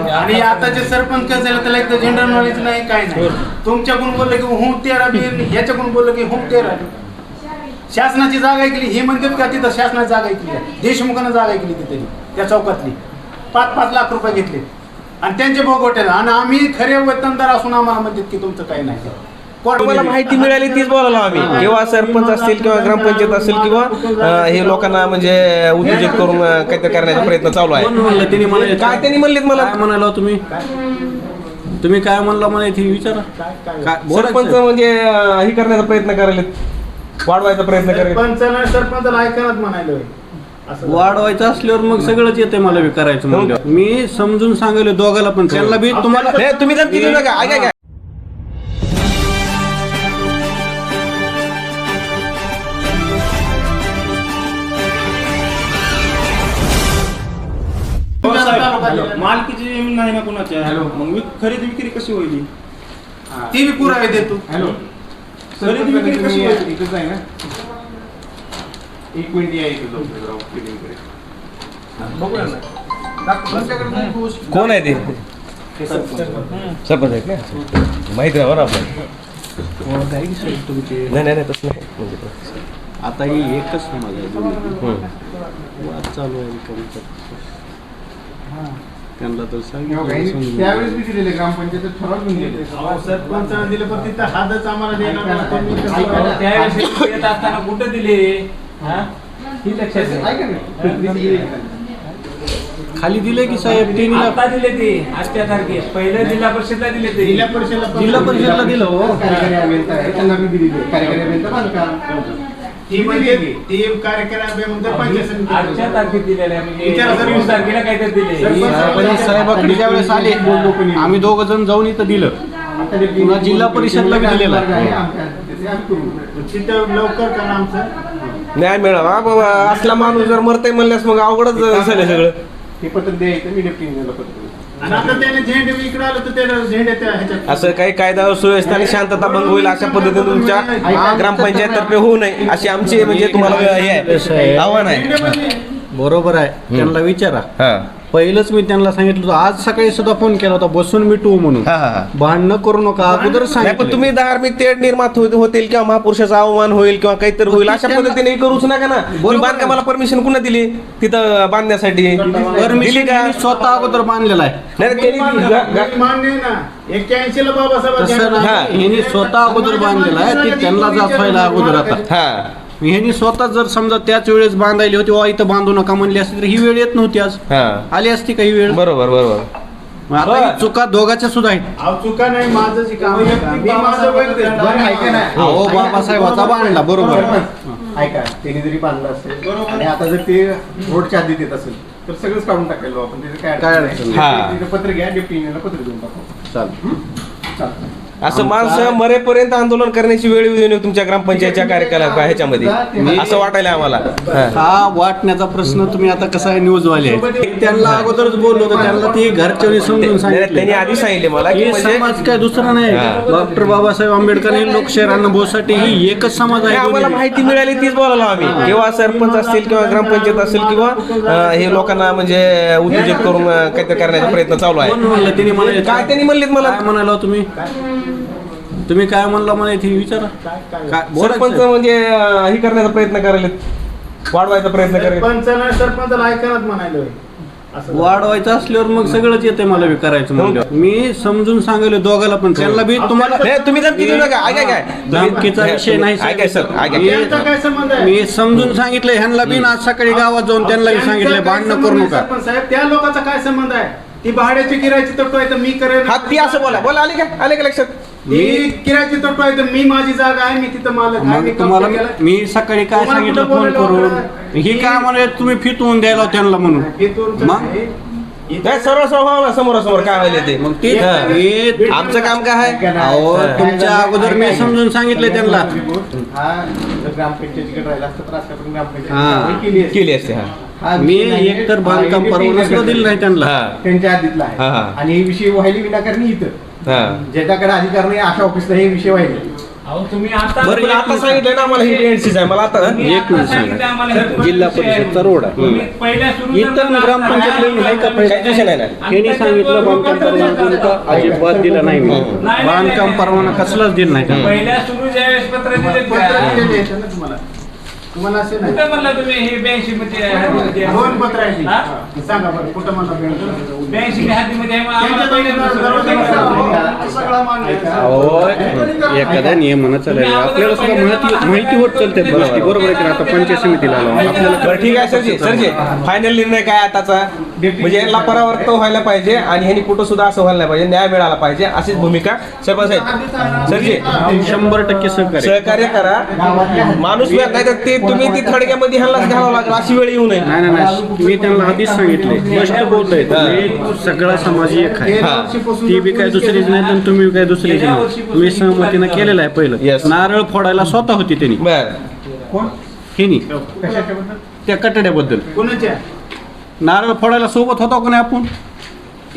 आणि आताचे सरपंच कसं झालं त्याला एकदा जनरल नॉलेज नाही काय नाही. तुमच्याकडून बोललं की हुं तेरा बी ह्याच्याकडून बोललं की हुं तेरा शासनाची जागा ऐकली हे म्हणतात का तिथं शासनाची जागा ऐकली. देशमुखानं जागा ऐकली तिथे त्या चौकातली. पाच पाच लाख रुपये घेतले. आणि त्यांचे भोगवटेला आणि आम्ही खरे वतनदार असून आम्हाला म्हणतात की तुमचं काही नाही. मला माहिती मिळाली तीच बोलायला आम्ही किंवा सरपंच असतील किंवा ग्रामपंचायत असेल किंवा अं, हे लोकांना म्हणजे उद्योजक करून अं, काहीतरी करण्याचा प्रयत्न चालू आहे. म्हणलं त्यांनी मला काय त्यांनी म्हणलेत मला? काय म्हणाला तुम्ही? तुम्ही काय म्हणला मला इथे? विचारा. काय सरपंच? म्हणजे अं, हे करण्याचा प्रयत्न करायला वाढवायचा प्रयत्न करायला सरपंचाला सरपंचाला ऐकणच म्हणायला होय. असं वाढवायचं असल्यावर मग सगळंच येते मला बी करायचं म्हणल्यावर. मी समजून सांगायला दोघाला पण. त्यांना बी तुम्हाला तुम्ही जर तिथे नका ऐका काय मालकीची जमीन नाही ना कोणाच्या मग मी खरेदी विक्री कशी होईल? ती बी पुरावे देतो. खरेदी विक्री कशी होईल? एक मिनिट या इथे जाऊ. कोण आहे ते? सरपंच आहेत ना? माहिती आहे बरं आपल्याला. नाही नाही नाही तसं नाही. म्हणजे. आता ही एकच समाज आहे दोन्ही. हम्म. वाद चालू आहे. त्यांना तर सांगितलं त्यावेळेस मी दिलेले ग्रामपंचायत ठराव घेऊन गेले. दिलं पण तिथं हातच आम्हाला देणार? त्यावेळेस येत असताना कुठं दिले? हा? ही लक्षात. खाली दिले की साहेब? ते निला- आता दिले ते आजच्या तारखेत. पहिलं जिल्हा परिषदला दिले ते. जिल्हा परिषदेला पण- जिल्हा परिषदला दिलं हो. कार्यकारी अभियंता आहे, त्यांना मी दिलेली कार्यकारी अभियंता बांधकाम ती म्हणजे ती. आजच्या तारखेत दिलेले आहे. म्हणजे विचारा सर. वीस तारखेला काहीतरी दिले. सरपंच- साहेबांनी साहेबाकडे ज्यावेळेस आले. आम्ही दोघ जण जाऊन इथं दिलं. पुन्हा जिल्हा परिषदला बी दिलेलं. आहे. तिथे लवकर करा आमचं. नाही मिळावा. बाबा असला माणूस जर मरतय म्हणल्यास मग अवघडच झालं सगळं. हे पत्र द्यायचं मी डेप्टी इंजिनियरला पत्र देतो. आणि आता त्याने झेंडे बी इकडे आलं तर त्याला झेंडे त्या ह्याच्यात असं काही कायदा सुव्यवस्था आणि शांतता भंग होईल अशा पद्धतीने तुमच्या ग्रामपंचायत तर्फे होऊ नये अशी आमची म्हणजे तुम्हाला हे आहे. आव्हान आहे. झेंडे म्हणजे बरोबर आहे. त्यांना विचारा. हा. पहिलंच मी त्यांना सांगितलं होतं आज सकाळी सुद्धा फोन केला होता बसून मिटवू म्हणून. हा, हा, हा. भांडणं करू नका अगोदर नाही पण सांगितलं तुम्ही धार्मिक तेढ निर्मात होत- होतील किंवा महापुरुषाचा अवमान होईल किंवा काहीतरी होईल अशा पद्धतीने करूच नका ना. तुम्ही बांधकामाला परमिशन कुणा दिली? तिथं बांधण्यासाठी. दिली परमिशन का स्वतः अगोदर बांधलेला आहे. नाही नाही, त्यांनी गा- गा- मान्य आहे ना. एक्क्याऐंशी ला बाबासाहेब तसं हा. नाही ह्यांनी स्वतः अगोदर बांधलेला आहे ते त्यांना जाचवायला अगोदर आता. हा. ह्यांनी स्वतः जर समजा त्याच वेळेस बांधायली होती वा इथं बांधू नका म्हणली असती तर ही वेळ येत नव्हती आज. हा. आली असती काही वेळ? बरोबर बरोबर. मग आता ही चुका दोघांच्या सुद्धा आहेत. अहो चुका नाही माझं जे काम आहे. का? मी माझं वैयक्तिक बरं, ऐका ना. अहो बाबासाहेबाचा बांधला बरोबर. सरपंच, ऐका त्यांनी जरी बांधलं असेल आणि आता जर ते रोडच्या आधी देत असेल तर सगळंच काढून आपण. त्याचं काय काय अडचण अडचण नाही. तिथं पत्र घ्या डेप्टी इंजिनियरला पत्र देऊन टाकू. चालेल. चालतं असं माणसं मरेपर्यंत आंदोलन करण्याची वेळ येऊ नये तुमच्या ग्रामपंचायतच्या कार्यकाला ह्याच्यामध्ये. असं वाटायला आम्हाला. हा. हा. वाटण्याचा प्रश्न तुम्ही आता कसा आहे? न्यूजवाले आहेत. त्यांना अगोदरच बोललो होतं त्यांना ते घरच्या समजून नाही, त्यांनी सांगितलं. आधी सांगितले मला की हे म्हणजे समाज काय दुसरा नाही. हा. डॉक्टर बाबासाहेब आंबेडकर हे लोकशाही अण्णाभाऊसाठी ही एकच समाज नाही, आहे आम्हाला. माहिती मिळाली तीच बोलायला आम्ही किंवा सरपंच असतील किंवा ग्रामपंचायत असेल किंवा हे लोकांना म्हणजे उद्योजक करून काहीतरी करण्याचा प्रयत्न चालू आहे. म्हणलं? काय त्यांनी म्हणलेत मला? म्हणाला तुम्ही? तुम्ही काय म्हणला मला इथे विचारा. काय सरपंच? म्हणजे अं, हे करण्याचा प्रयत्न करायला वाढवायचा प्रयत्न करायला सरपंचाला सरपंचाला ऐकणच म्हणायला होय. असं वाढवायचं असल्यावर मग सगळंच येते मला बी करायचं म्हणल्यावर. मी समजून सांगायला दोघाला पण. त्यांना बी तुम्हाला नाही तुम्ही जर नका ऐका काय धमकीचा विषय नाही सर. ऐका. त्यांचा काय संबंध आहे? मी समजून सांगितलंय ह्यांना बी आज सकाळी गावात जाऊन त्यांना बी काय भांडणं संबंध करू नाही, नका. सरपंच साहेब? त्या लोकांचा काय संबंध आहे? ती भाड्याची आहे तर मी करेन हा ती असं बोला बोला आले का? आले का लक्षात? ती किरायची तत्व आहे तर मी माझी जागा आहे मी तिथं मालक आहे मी मग तुम्हाला केलं. मी सकाळी काय तुम्हाला सांगितलं कुठं फोन बोलायला करून? ही काय म्हणे तुम्ही फितवून द्यायला त्यांना म्हणून हे तुमचं मग? इथं- नाही सर्व सर्व समोर समोर काय व्हायला ते मग ते हा. हे- आमचं काम काय आहे अहो तुमच्या अगोदर मी समजून सांगितलंय त्यांना हा जर ग्रामपंचायतीकडे राहिला असतं तर आजकाल हा. ग्रामपंचायत केली असती. केली असते हा हा मी विषय नाही. एकतर हा, बांधकाम हे परवाना सुद्धा दिलं नाही त्यांना हा त्यांच्या आधीतला हा, हा. आहे आणि हे विषय व्हायला विनाकारणी इथं ज्याच्याकडे अधिकार नाही अशा ऑफिसला हे विषय व्हायले अहो तुम्ही आता बरं पण आता सांगितलं ना आम्हाला ही आहे मला आता तुम्ही एक आता मिनिट सांगितलं सांगा. आम्हाला हे जिल्हा. परिषदचा रोड आहे. तुम्ही पहिल्या सुरू इथं करताना ग्रामपंचायत नाही का नाही. त्यांनी सांगितलं बांधकाम परवाना अजिबात दिला नाही मी नाही, नाही, बांधकाम नाही. परवाना कसलाच दिला नाही त्यांना. पहिल्या सुरू ज्यावेळेस पत्र दिले पत्र दिलेले आहेत ना तुम्हाला तुम्हाला असे नाही. कुठं म्हणलं तुम्ही? हे ब्याऐंशी मध्ये हद्दीमध्ये आहे? दोन पत्र आहेत हा? ही. सांगा बरं कुठं ब्याऐंशी मी हद्दीमध्ये आहे, मग आम्हाला दरवाजा आहे. अहो एखाद्या नियमानं चालेल आपल्याला सुद्धा माहिती माहिती होत चालते गोष्टी. बरोबर आहे की नाही? आता पंचायत समितीला आलो. आपल्याला बरं ठीक आहे सरजी सरजी. फायनल निर्णय काय आताचा? म्हणजे यांना परावर्त व्हायला पाहिजे आणि ह्यांनी कुठं सुद्धा असं व्हायला नाही पाहिजे. न्याय मिळाला पाहिजे. अशीच भूमिका. सरपंच साहेब सरजी. शंभर टक्के सहकार्य. सहकार्य करा. माणूस नाही तर ते तुम्ही ती थडग्यामध्ये ह्यालाच घालावं लागेल अशी वेळ येऊ नये. नाही नाही नाही. मी त्यांना आधीच सांगितले. स्पष्ट बोलतोय तुम्ही. सगळा समाज एक आहे. हा. ती बी काय दुसरीच नाही आणि तुम्ही बी काय दुसरीच नाही. मी सहमतीनं केलेलं आहे पहिलं. नारळ फोडायला स्वतः होती त्यांनी. बर. हेनी? त्या कटड्याबद्दल. कोणाच्या? नारळ फोडायला सोबत होता का नाही आपण?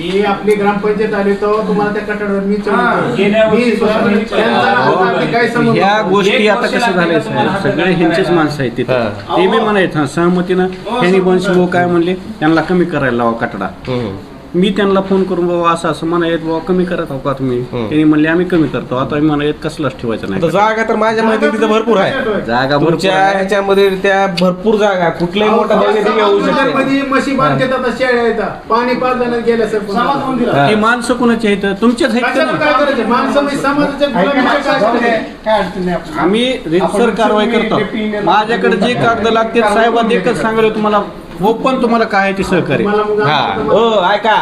ती आपली ग्रामपंचायत आली तर तुम्हाला त्या कठड्यावर मी चढवतो. गेल्या वर्षी मी स्वतः- तुम्ही- त्यांचा आपली काय संबंध? ह्या गोष्टी आता कसं लागलं झालंय साहेब सगळे ह्यांचेच. माणसं आहेत तिथं हा. ते बी म्हणायत हा सहमतीनं ह्यांनी बंश भाऊ काय म्हणले त्यांना कमी करायला लावा कटडा हम्म. मी त्यांना फोन करून बाबा असं असं म्हणायत बाबा कमी करत आहो का तुम्ही. त्यांनी म्हणले आम्ही कमी करतो. आता मी म्हणायत कसलाच ठेवायचं आता नाही जागा तर माझ्या माहिती तिथं भरपूर आहे. जागा भरपूर तुमच्या. ह्याच्यामध्ये त्या भरपूर जागा आहे. कुठलंही मोठं शकते मध्ये म्हशी बांधतात आता शेळ्या येतात पाणी पाजल्यानं गेल्या सर हा. ती माणसं कोणाची आहेत? तुमच्याच आहेत का कशाला नाही? काय करायचं माणसं म्हणजे समाजाच्या गुलामीचं काय करायचं? आम्ही रितसर कारवाई करतो. माझ्याकडे जे कागद लागते साहेबात एकच सांगलो तुम्हाला ओपन तुम्हाला काय आहे ते सहकार्य? हा. हो ऐका.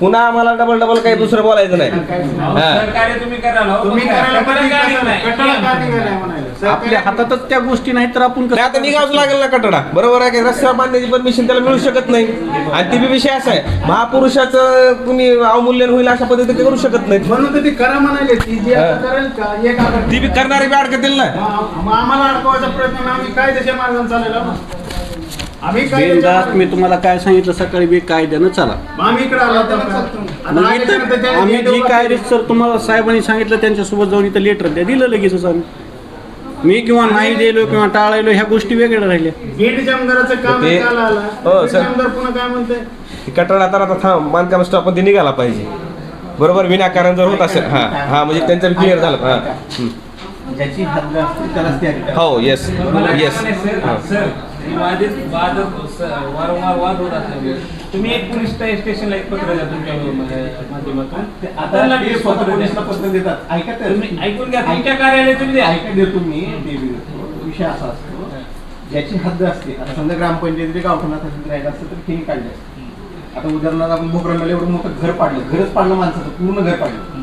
पुन्हा आम्हाला डबल डबल काही दुसरं बोलायचं नाही. अहो, हा. सहकार्य तुम्ही कराल हो, तुम्ही पण करायला कटडा पाहिजे काय कसं? नाही. कटडा का निघालाय म्हणायला? आपल्या हातातच त्या गोष्टी नाहीत तर आपण नाही, कसं आता निघावंच लागेल ना कटडा. बरोबर आहे की रस्त्यावर बांधण्याची परमिशन त्याला मिळू शकत नाही. आणि ती बी विषय असा आहे. महापुरुषाचं तुम्ही अवमूल्यन होईल अशा पद्धतीने करू शकत नाही म्हणून तर ती करा म्हणाले. ती जी आता हा. करेल का? एक आता ती बी करणारी बी अडकतील ना. मग आम्हाला अडकवायचा प्रयत्न नाही, आम्ही कायदेशीर मार्गाने चालेल. आम्ही बिनधास्त मी तुम्हाला काय सांगितलं सकाळी बी कायद्यानं चला. मग आम्ही इकडे आलो आता. आता मग आल्याच्यानंतर इथं त्या- आम्ही जी काय सर तुम्हाला साहेबांनी सांगितलं त्यांच्यासोबत जाऊन इथं लेटर द्या. दिलं लगेचच आम्ही. मी किंवा नाही दिलो किंवा टाळायलो ह्या गोष्टी वेगळ्या राहिल्या. बीड जामदाराचं काम ते- आला. हो, बीड सर. जामदार पुन्हा काय म्हणते ती कटडा तर आता थांब बांधकाम स्टॉपमध्ये निघाला पाहिजे. बरोबर विनाकारण जर होत असेल हा हा म्हणजे त्यांचं क्लिअर झालं हा. हम्म. ज्याची हद्द असते त्यालाच ती अधिकार हो येस येस सर वादित वाद वारंवार वाद होत असल्यामुळे तुम्ही एक पोलीस स्टे- स्टेशनला एक पत्र द्या तुमच्या माध्यमातून. आता त्यांना ते स्वतः पत्र पोलिसला. पत्र देतात. ऐका तर. तुम्ही ऐकून घ्या तुमच्या कार्यालयातून द्या. ऐका देतो मी ते बी देतो. विषय असा असतो. ज्याची हद्द असते. आता समजा ग्रामपंचायतीचे गावठाणात हद्दीत राहिलं असतं तर खेळी काढले असते. आता उदाहरणार्थ आपण भोकरमला एवढं मोठं घर पाडलं. घरच पाडलं माणसाचं. पूर्ण घर पाडलं.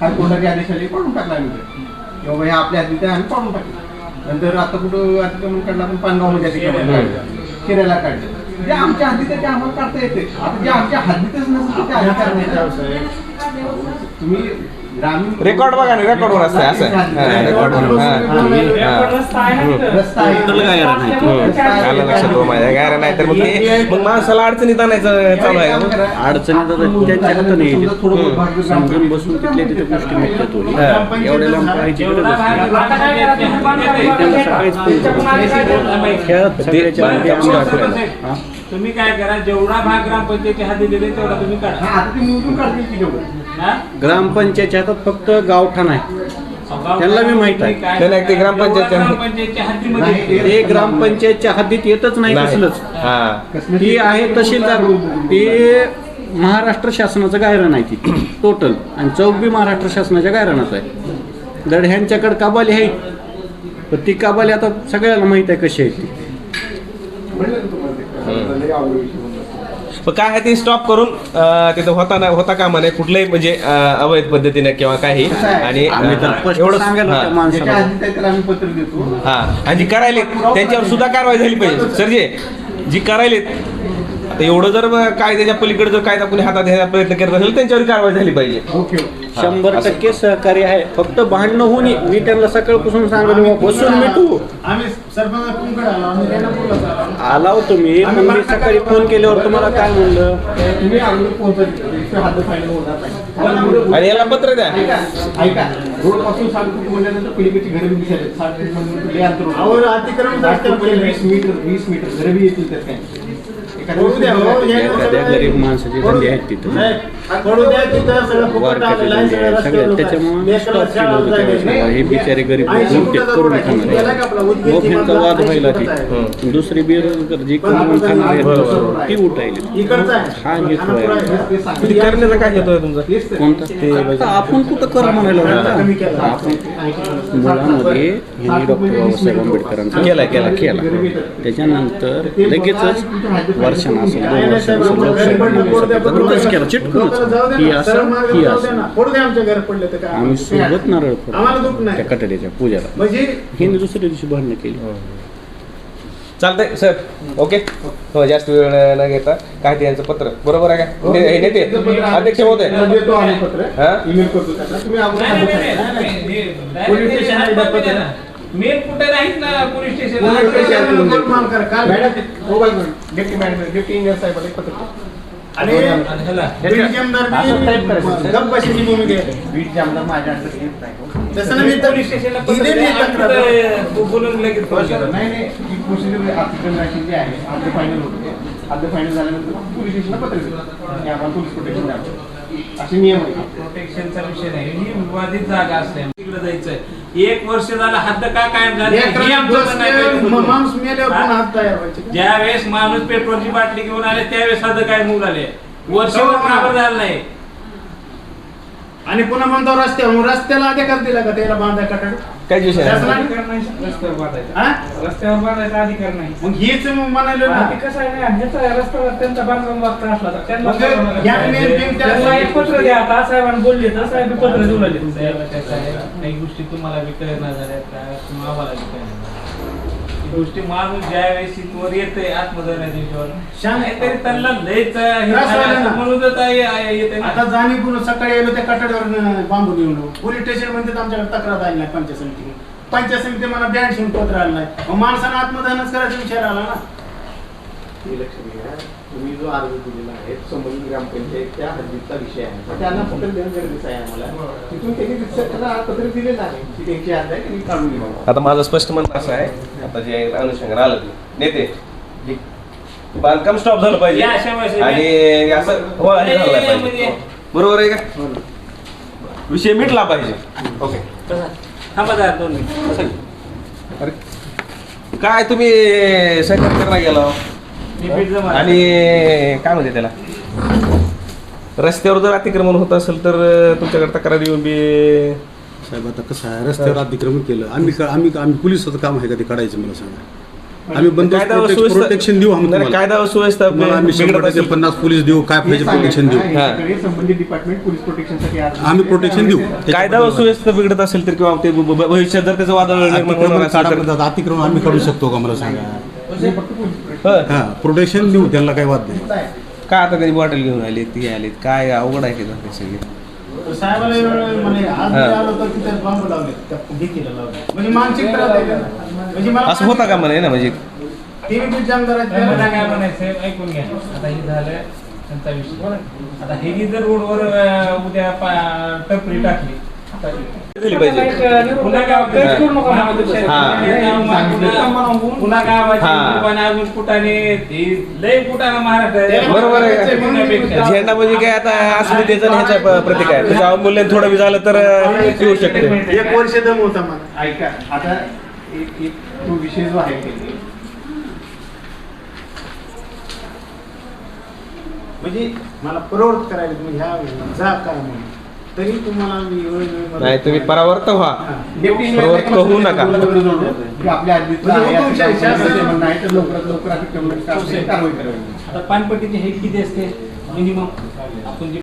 हायकोर्टाचे आदेश आले पाडून टाकला आम्ही घर. की बाबा हे आपल्या आहे आम्ही पाडून टाकलं. नंतर आता कुठं अतिक्रमण काढलं आपण पानगावमध्ये अतिक्रमण काढलं. शिरायला काढलं. जे आमच्या हद्दीत आहे ते आम्हाला काढता येते. आता जे आमच्या हद्दीतच नसेल ते अधिकार नाही तुम्ही रेकॉर्ड बघा ना रेकॉर्डवर असतं असं हा, हा, हा. हम्म. आलं लक्षात हो माझ्या गायरा नाही तर मग ते मग माणसाला अडचणीत आणायचं चालू आहे का मग? अडचणी तर त्यांच्या हातात नाही येत. समजून बसून तिथल्या तिथे गोष्टी. हा. एवढ्या लांब पाहायची गरज. तुम्ही काय करा जेवढा भाग ग्रामपंचायती हाती दिले तेवढा तुम्ही काढा हा? ग्रामपंचायतच्या हातात फक्त गावठाण आहे. त्यांना बी माहीत आहे. नाही, ते ग्रामपंचायतच्या- हद्दीमध्ये ते ग्रामपंचायतच्या हद्दीत येतच नाही नाही. कसलंच हा. ती आहे तहसीलदार. ते महाराष्ट्र शासनाचं गायरान आहे ती. टोटल आणि चौक बी महाराष्ट्र शासनाच्या गायरानाचं आहे. दड ह्यांच्याकडे काबाली आहे. पण ती काबाली आता सगळ्यांना माहीत आहे कशी आहे ती. मग काय आहे ते स्टॉप करून अं, तिथं होता ना होता कामा नये कुठल्याही म्हणजे अं, अवैध पद्धतीने किंवा काही. आणि आम्ही तर अं, स्पष्ट एवढंच सांगायला हा. माणसाला. हा. आणि जी करायले त्यांच्यावर सुद्धा कारवाई झाली पाहिजे. सर जे जी करायलेत आता एवढं जर कायद्याच्या पलीकडे जर कायदा कोणी हातात घ्यायचा प्रयत्न करत असेल त्यांच्यावर कारवाई झाली पाहिजे. ओके शंभर टक्के सहकार्य आहे. फक्त भांडणं होणे मी त्यांना सकाळपासून सांगतो बुवा, बसून मिटू. आम्ही सरपंच तुमकडे आलो. आला. होतो मी पण मी सकाळी फोन केल्यावर तुम्हाला काय म्हणलं? तुम्ही आणि याला पत्र द्या. ऐका रोडपासून फूट पलीकडची घरं बी दिसायला फूट म्हणजे अंतर. वीस मीटर वीस मीटर घरं बी येतील त्यात काय? एखाद्या पडू द्या, हो, वेळेस हे एखाद्या सगळं- गरीब माणसाचे धंदे. आहेत तिथं. नाही, पडू द्या तिथं सगळं फुकट वारकरी आलेलं आहे, धंदे सगळं आहेत, रस्त्यावर सगळ्यात लोकं त्याच्यामुळे stop केलं होतं त्यावेळेस. हे बिचारे गरीब करून. खाणारे का आपला मधला वाद 80 व्हायला. ती दुसरी बेरोजगार जी पण करून खाणारे. ती उठायली इकडचा आहे. हा घेतोय. खानापूर आहे. ते सांग. किती करण्याचा काय येतोय तुमचा तेच तर. कोणता आता आपण कुठं कर म्हणायला लागलो कमी ना? केला. आपण मुलामध्ये यांनी डॉक्टर बाबासाहेब आंबेडकरांचा केलाय, केलाय. केला त्याच्यानंतर लगेचच लोकशाही केला चिटकूनच ही असं ही असं पडू द्या आमच्या घर पडले तर काय आम्ही सोबत नारळ नाही. त्या कटड्याच्या पूजाला. म्हणजे हिने दुसऱ्या दिवशी भांडणं केली. चालतंय सर. ओके. हो जास्त वेळ न घेता काय ते यांचं पत्र. बरोबर आहे का? ने- हे नेते अध्यक्ष होते पत्र. हा? मेन कुठे नाहीत ना police station deputy madam deputy engineer साहेबाला एक पत्र आणि बीड जमदार असं type करायचं. बी गप्प बसायची भूमिका आहे. बीड जामदार माझ्या अडचण येत नाही. तसं मी पोलीस स्टेशनला. बोलून लगेच. नाही नाही ही प्रोसिजर अतिक्रमणाची जी आहे हद्द फायनल होते हद्द फायनल झाल्यानंतर पोलीस स्टेशनला पत्र देतो की आम्हाला पोलीस प्रोटेक्शन द्यावं असे नियम आहेत. प्रोटेक्शनचा विषय नाही. ही विवादित जागा असते. तिकडे जायचंय. एक वर्ष झालं हद्द का कायम झाली हे आमचं म्हणणं आहे. माणूस मेल्यावर हात तयार व्हायचे ज्या वेळेस माणूस पेट्रोलची बाटली घेऊन आले त्यावेळेस हद्द काय मूल आले. वर्षभर हो, हा. बरोबर झालं नाही. आणि पुन्हा म्हणतो रस्त्यावर मग रस्त्याला अधिकार दिला का त्याला बांधाय कटाड? काय विषय आहे? शासनाने अधिकार नाही? रस्त्यावर बांधायचा. हा? रस्त्यावर बांधायचा अधिकार नाही. मग हेच म्हणाले ना. आणि कसं आहे ना ह्याचा रस्त्यावर त्यांचा बांधकाम वागता असला तर त्यांना मग या main thing त्या- त्यांना एक पत्र द्या आता साहेबांनी बोलले तर साहेब पत्र देऊ लागले साहेब कसं आहे, काही गोष्टी तुम्हाला बी कळणार झाल्या किंवा आम्हाला गोष्टी माणूस ज्या वेळेस इथवर येते आत्मधरण्या दिवशीवर शांत- तरी त्यांना लयच हे त्रास व्हायला झालं ना. असं म्हणूनच आहे- आहे- येते ना आता जाणीवपूर्वक सकाळी आलो त्या कटाड्यावर बांबू येऊन पोलीस स्टेशनमध्ये आमच्याकडे तक्रार आली नाही पंचायत समिती पंचायत समिती मला बँड शिवून पत्र आलं नाही. मग माणसानं आत्मदहनच करायचा विचार आला ना. द्या तुम्ही जो अर्ज दिलेला आहे संबंधित ग्रामपंचायत त्या हद्दीचा विषय आहे. त्यांना पत्र देणं गरजेचं आहे आम्हाला? तिथून त्यांनी त्यांना पत्र दिलेलं आहे. की त्यांची अर्ज आहे त्यांनी काढून घ्यावं आता माझं स्पष्ट म्हणणं असं आहे आता जे अनुषंगाने आलं ते. नेते बांधकाम स्टॉप झालं पाहिजे. आणि असं हो हे झालं नाही पाहिजे. बरोबर आहे का? विषय मिटला पाहिजे. ओके. अरे काय तुम्ही सहकार करायला गेला? हो? आणि काय म्हणते त्याला? रस्त्यावर जर अतिक्रमण होत असेल तर तुमच्याकडे तक्रार येऊन बी साहेब आता कसं आहे रस्त्यावर अतिक्रमण केलं. आम्ही का- आम्ही आम्ही पोलिसाचं काम आहे का ते काढायचं मला सांगा. आम्ही बंदोबस्त कायदा व प्रोटेक्शन सुव्यवस्था- प्रोटेक्शन देऊ आम्ही नाही, तुम्हाला. कायदा व सुव्यवस्था तुम्हाला आम्ही बिघडत शंभर टक्के असेल- पन्नास पोलीस देऊ काय पाहिजे प्रोटेक्शन देऊ. हा. संबंधित डिपार्टमेंट पोलीस प्रोटेक्शनसाठी अर्ज आम्ही प्रोटेक्शन देऊ. कायदा व सुव्यवस्था बिघडत असेल तर किंवा ते ब- ब- भविष्यात जर त्याचं वादळ निर्माण होणार अतिक्रमण असेल तर काढा- अतिक्रमण आम्ही काढू शकतो का मला सांगा. हा प्रोटेक्शन देऊ त्यांना काही वाद नाही. काय? आता त्यांनी बॉटल घेऊन आली ती आली काय अवघड आहे की ते सगळे तर साहेबाला एवढं म्हणे आज. मी आलो तर तिथे बांबू लावले त्या भिंतीला लावले. म्हणजे मानसिक त्रास आहे ना. म्हणजे मला असं होता का म्हणे ना म्हणजे? टीव्ही बीट जाम मला काय करायचे म्हणायचं ऐकून घ्या. आता हे झालं त्यांचा विषय. आता हे जर रोडवर उद्या पा- टपरी टाकली दिली पाहिजे. बरोबर आहे. झेंडा म्हणजे काय आता अस्मितेचं प- प्रतीक आहे. त्याच्या अवमूल्यन थोडं बी झालं तर येऊ शकते. एक वर्ष दम होता मला. ऐका आता एक तो विषय जो आहे म्हणजे मला प्रवृत्त करायला म्हणजे ह्या जा काय म्हणून. तरी तुम्हाला मी नाही तुम्ही परावर्त व्हा. प्रवृत्त होऊ नका. की आपल्या म्हणजे आहे, म्हणणं आहे तर लवकरात लवकर अतिक्रमण कारवाई करावी. आता पानपट्टीची हे किती असते? मिनिमम आपण जे